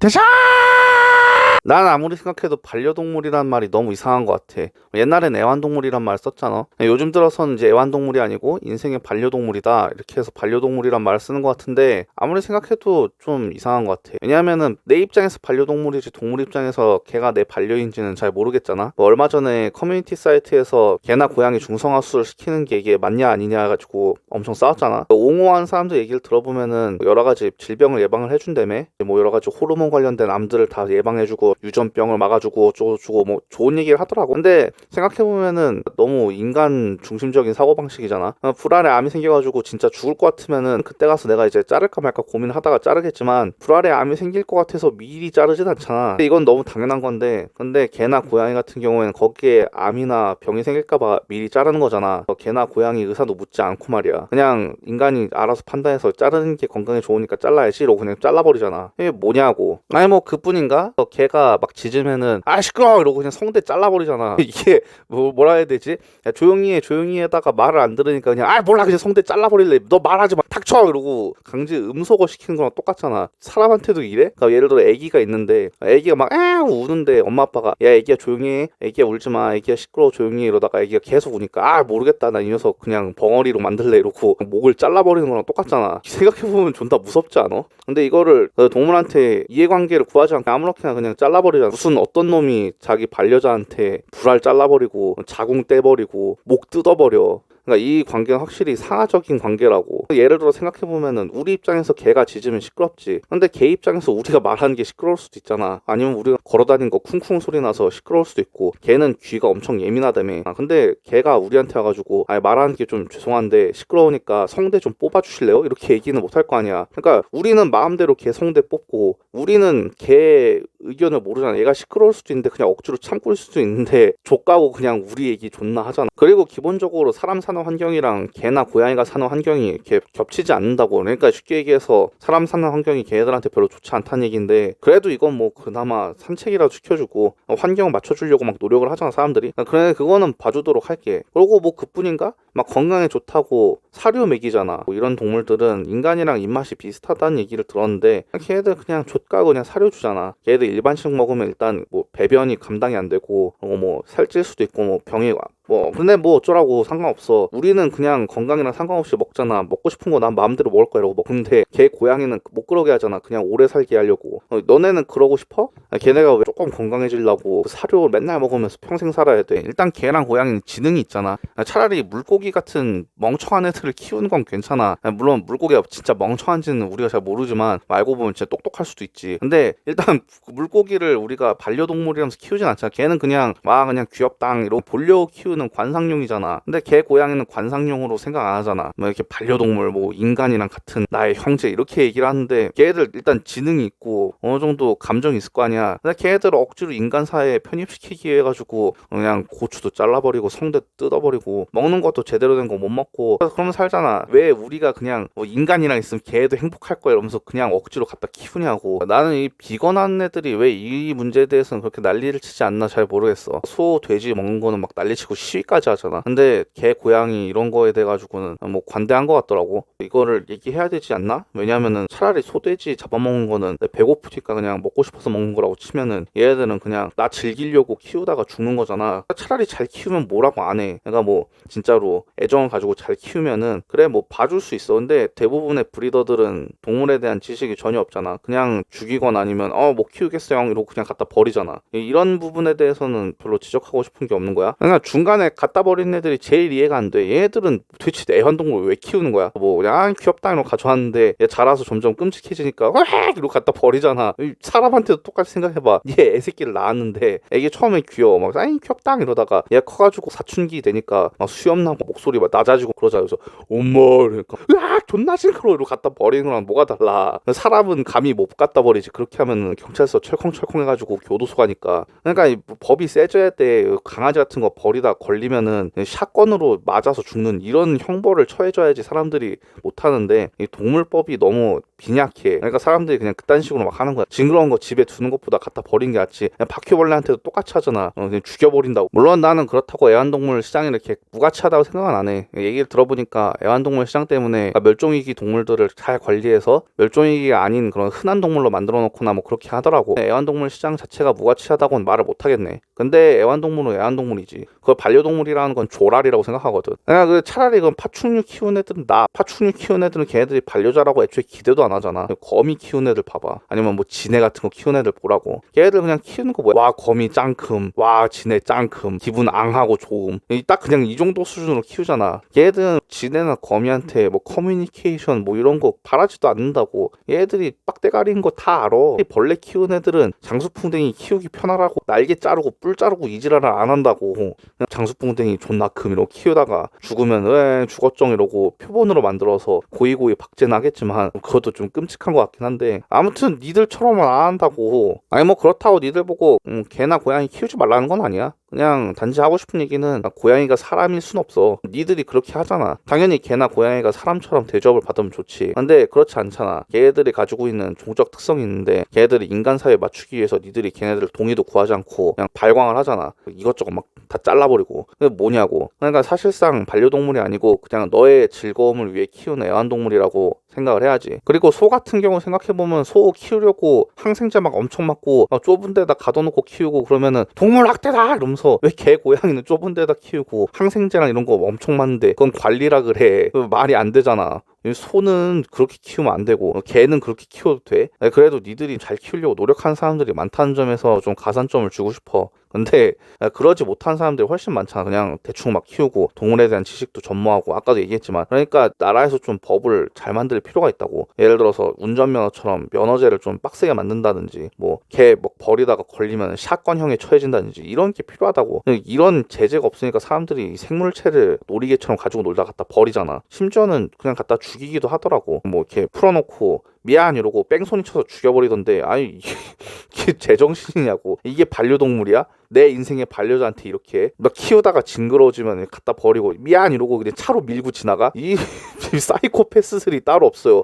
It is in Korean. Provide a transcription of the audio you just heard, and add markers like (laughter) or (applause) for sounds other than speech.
대샤! 난 아무리 생각해도 반려동물이란 말이 너무 이상한 것 같아. 옛날엔 애완동물이란 말 썼잖아. 요즘 들어서는 이제 애완동물이 아니고 인생의 반려동물이다. 이렇게 해서 반려동물이란 말을 쓰는 것 같은데 아무리 생각해도 좀 이상한 것 같아. 왜냐하면은 내 입장에서 반려동물이지 동물 입장에서 걔가 내 반려인지는 잘 모르겠잖아. 뭐 얼마 전에 커뮤니티 사이트에서 개나 고양이 중성화 수술 시키는 게 이게 맞냐 아니냐 해가지고 엄청 싸웠잖아. 옹호한 사람들 얘기를 들어보면은 여러 가지 질병을 예방을 해준다며. 뭐 여러 가지 호르몬 관련된 암들을 다 예방해주고 유전병을 막아주고 어쩌고저쩌고 뭐 좋은 얘기를 하더라고. 근데 생각해보면은 너무 인간 중심적인 사고방식이잖아. 어, 불알에 암이 생겨가지고 진짜 죽을 것 같으면은 그때 가서 내가 이제 자를까 말까 고민하다가 자르겠지만 불알에 암이 생길 것 같아서 미리 자르진 않잖아. 근데 이건 너무 당연한 건데 근데 개나 고양이 같은 경우에는 거기에 암이나 병이 생길까봐 미리 자르는 거잖아. 어, 개나 고양이 의사도 묻지 않고 말이야. 그냥 인간이 알아서 판단해서 자르는 게 건강에 좋으니까 잘라야지 이러고 그냥 잘라버리잖아. 이게 뭐냐고. 아니 뭐 그뿐인가? 어, 개가 막 짖으면은 아 시끄러 이러고 그냥 성대 잘라버리잖아. (laughs) 이게 뭐 뭐라 해야 되지? 야, 조용히 해 조용히 해다가 말을 안 들으니까 그냥 아 몰라 그냥 성대 잘라버릴래. 너 말하지 마 닥쳐 이러고 강제 음소거 시키는 거랑 똑같잖아. 사람한테도 이래? 그러니까 예를 들어 애기가 있는데 애기가 막 에 우는데 엄마 아빠가 야 애기야 조용히 해 애기야 울지 마 애기야 시끄러워 조용히 해 이러다가 애기가 계속 우니까 아 모르겠다 나 이 녀석 그냥 벙어리로 만들래 이러고 목을 잘라버리는 거랑 똑같잖아. 생각해보면 존나 무섭지 않아? 근데 이거를 그 동물한테 이해관계를 구하지 않고 아무렇게나 그냥 잘라 버리잖아. 무슨 어떤 놈이 자기 반려자한테 불알 잘라버리고 자궁 떼버리고 목 뜯어버려. 그러니까 이 관계는 확실히 상하적인 관계라고. 예를 들어 생각해 보면은 우리 입장에서 개가 짖으면 시끄럽지. 근데 개 입장에서 우리가 말하는 게 시끄러울 수도 있잖아. 아니면 우리가 걸어다니는 거 쿵쿵 소리 나서 시끄러울 수도 있고. 개는 귀가 엄청 예민하다며. 아, 근데 개가 우리한테 와가지고 아 말하는 게 좀 죄송한데 시끄러우니까 성대 좀 뽑아주실래요? 이렇게 얘기는 못할 거 아니야. 그러니까 우리는 마음대로 개 성대 뽑고 우리는 개 의견을 모르잖아. 얘가 시끄러울 수도 있는데 그냥 억지로 참고 있을 수도 있는데 족가고 그냥 우리 얘기 존나 하잖아. 그리고 기본적으로 사람 사는 환경이랑 개나 고양이가 사는 환경이 이렇게 겹치지 않는다고. 그러니까 쉽게 얘기해서 사람 사는 환경이 개들한테 별로 좋지 않다는 얘기인데 그래도 이건 뭐 그나마 산책이라도 시켜주고 환경을 맞춰주려고 막 노력을 하잖아 사람들이. 그래 그거는 봐주도록 할게. 그리고 뭐 그뿐인가? 막 건강에 좋다고 사료 먹이잖아. 뭐 이런 동물들은 인간이랑 입맛이 비슷하다는 얘기를 들었는데 걔들 그냥 족가고 그냥 사료 주잖아. 걔들 일반식 먹으면 일단 뭐 배변이 감당이 안 되고 어, 뭐 살찔 수도 있고 뭐 병이 와. 뭐 근데 뭐 어쩌라고 상관없어. 우리는 그냥 건강이랑 상관없이 먹잖아. 먹고 싶은 거 난 마음대로 먹을 거야 이러고 먹는데 걔 고양이는 못 그러게 하잖아. 그냥 오래 살게 하려고. 어, 너네는 그러고 싶어? 아, 걔네가 왜 조금 건강해지려고 사료 맨날 먹으면서 평생 살아야 돼. 일단 개랑 고양이는 지능이 있잖아. 아, 차라리 물고기 같은 멍청한 애들을 키우는 건 괜찮아. 아, 물론 물고기가 진짜 멍청한지는 우리가 잘 모르지만 알고 보면 진짜 똑똑할 수도 있지. 근데 일단 물고기를 우리가 반려동물이라면서 키우진 않잖아. 걔는 그냥 와 그냥 귀엽당 이러고 보려고 키우 는 관상용이잖아. 근데 개 고양이는 관상용으로 생각 안 하잖아. 뭐 이렇게 반려동물 뭐 인간이랑 같은 나의 형제 이렇게 얘기를 하는데 걔들 일단 지능이 있고 어느 정도 감정이 있을 거 아니야. 근데 걔들 억지로 인간 사회에 편입시키기 해 가지고 그냥 고추도 잘라버리고 성대 뜯어버리고 먹는 것도 제대로 된 거 못 먹고 그러면 살잖아. 왜 우리가 그냥 뭐 인간이랑 있으면 걔도 행복할 거야 이러면서 그냥 억지로 갖다 키우냐고. 나는 이 비건한 애들이 왜 이 문제에 대해서는 그렇게 난리를 치지 않나 잘 모르겠어. 소 돼지 먹는 거는 막 난리치고 시위까지 하잖아. 근데 개 고양이 이런 거에 대해 가지고는 뭐 관대한 것 같더라고. 이거를 얘기해야 되지 않나? 왜냐면은 차라리 소 돼지 잡아먹는 거는 내 배고프니까 그냥 먹고 싶어서 먹는 거라고 치면은 얘네들은 그냥 나 즐기려고 키우다가 죽는 거잖아. 차라리 잘 키우면 뭐라고 안 해. 그러니까 뭐 진짜로 애정을 가지고 잘 키우면은 그래 뭐 봐줄 수 있어. 근데 대부분의 브리더들은 동물에 대한 지식이 전혀 없잖아. 그냥 죽이거나 아니면 어못 키우겠어요? 이러고 그냥 갖다 버리잖아. 이- 이런 부분에 대해서는 별로 지적하고 싶은 게 없는 거야. 그러니까 중간에 갖다 버린 애들이 제일 이해가 안 돼. 얘들은 도대체 애완동물 왜 키우는 거야? 뭐 그냥 아, 귀엽다. 이러고 가져왔는데 얘 자라서 점점 끔찍해지니까 와! 이러고 갖다 버리잖아. 이 사람한테도 똑같이 생각해봐. 얘 애새끼를 낳았는데 애기 처음에 귀여워. 막 아이 귀엽다. 이러다가 얘 커가지고 사춘기 되니까 막 수염 나고 목소리 막 낮아지고 그러자. 그래서 엄마! 그러니까 으악! 존나 싫어 이러고 갖다 버리는 거랑 뭐가 달라. 사람은 감히 못 갖다 버리지. 그렇게 하면 경찰서 철컹철컹 해가지고 교도소 가니까. 그러니까 이 법이 세져야 돼. 강아지 같은 거 버리다 걸리면은 샷건으로 맞아서 죽는 이런 형벌을 처해줘야지 사람들이 못하는데 이 동물법이 너무 빈약해. 그러니까 사람들이 그냥 그딴 식으로 막 하는 거야. 징그러운 거 집에 두는 것보다 갖다 버린 게 낫지. 그냥 바퀴벌레한테도 똑같이 하잖아. 어, 그냥 죽여버린다고. 물론 나는 그렇다고 애완동물 시장이 이렇게 무가치하다고 생각은 안 해. 얘기를 들어보니까 애완동물 시장 때문에 멸종위기 동물들을 잘 관리해서 멸종위기가 아닌 그런 흔한 동물로 만들어 놓거나 뭐 그렇게 하더라고. 애완동물 시장 자체가 무가치하다고는 말을 못 하겠네. 근데 애완동물은 애완동물이지. 그걸 반려동물이라는 건 조랄이라고 생각하거든. 내가 그 차라리 그건 파충류 키우는 애들은 나 파충류 키우는 애들은 걔네들이 반려자라고 애초에 기대도 안 하잖아. 거미 키우는 애들 봐봐. 아니면 뭐 지네 같은 거 키우는 애들 보라고. 걔네들 그냥 키우는 거 뭐야? 와 거미 짱큼. 와 지네 짱큼. 기분 앙하고 좋음. 이딱 그냥 이 정도 수준으로 키우잖아. 얘들은 지네나 거미한테 뭐 커뮤니케이션 뭐 이런 거 바라지도 않는다고. 얘들이 빡대가리인 거 다 알아. 이 벌레 키우는 애들은 장수풍뎅이 키우기 편하라고 날개 자르고 뿔 자르고 이지랄을 안 한다고. 장수풍뎅이 존나 금 이러고 키우다가 죽으면 왜 죽었정 이러고 표본으로 만들어서 고이고이 박제는 하겠지만 그것도 좀 끔찍한 것 같긴 한데 아무튼 니들처럼은 안 한다고. 아니 뭐 그렇다고 니들 보고 음, 개나 고양이 키우지 말라는 건 아니야. 그냥 단지 하고 싶은 얘기는 고양이가 사람일 순 없어. 니들이 그렇게 하잖아. 당연히 개나 고양이가 사람처럼 대접을 받으면 좋지. 근데 그렇지 않잖아. 걔들이 가지고 있는 종적 특성이 있는데 걔들이 인간 사회에 맞추기 위해서 니들이 걔네들 동의도 구하지 않고 그냥 발광을 하잖아. 이것저것 막 다 잘라버리고 뭐냐고 그러니까 사실상 반려동물이 아니고 그냥 너의 즐거움을 위해 키우는 애완동물이라고 생각을 해야지. 그리고 소 같은 경우 생각해보면 소 키우려고 항생제 막 엄청 맞고 막 좁은 데다 가둬놓고 키우고 그러면은 동물 학대다 이러면서 왜 개 고양이는 좁은 데다 키우고 항생제랑 이런 거 엄청 많은데 그건 관리라 그래. 그 말이 안 되잖아. 이 소는 그렇게 키우면 안 되고 개는 그렇게 키워도 돼. 그래도 니들이 잘 키우려고 노력하는 사람들이 많다는 점에서 좀 가산점을 주고 싶어. 근데 그러지 못한 사람들이 훨씬 많잖아. 그냥 대충 막 키우고 동물에 대한 지식도 전무하고 아까도 얘기했지만 그러니까 나라에서 좀 법을 잘 만들 필요가 있다고. 예를 들어서 운전면허처럼 면허제를 좀 빡세게 만든다든지 뭐개뭐 버리다가 걸리면 샷건형에 처해진다든지 이런 게 필요하다고. 이런 제재가 없으니까 사람들이 생물체를 놀이개처럼 가지고 놀다 갖다 버리잖아. 심지어는 그냥 갖다 죽이기도 하더라고. 뭐 이렇게 풀어놓고 미안 이러고 뺑소니 쳐서 죽여버리던데 아니 (laughs) 이게, 제정신이냐고. 이게 반려동물이야? 내 인생의 반려자한테 이렇게 막 키우다가 징그러워지면 갖다 버리고 미안 이러고 그냥 차로 밀고 지나가? 이 (laughs) 사이코패스들이 따로 없어요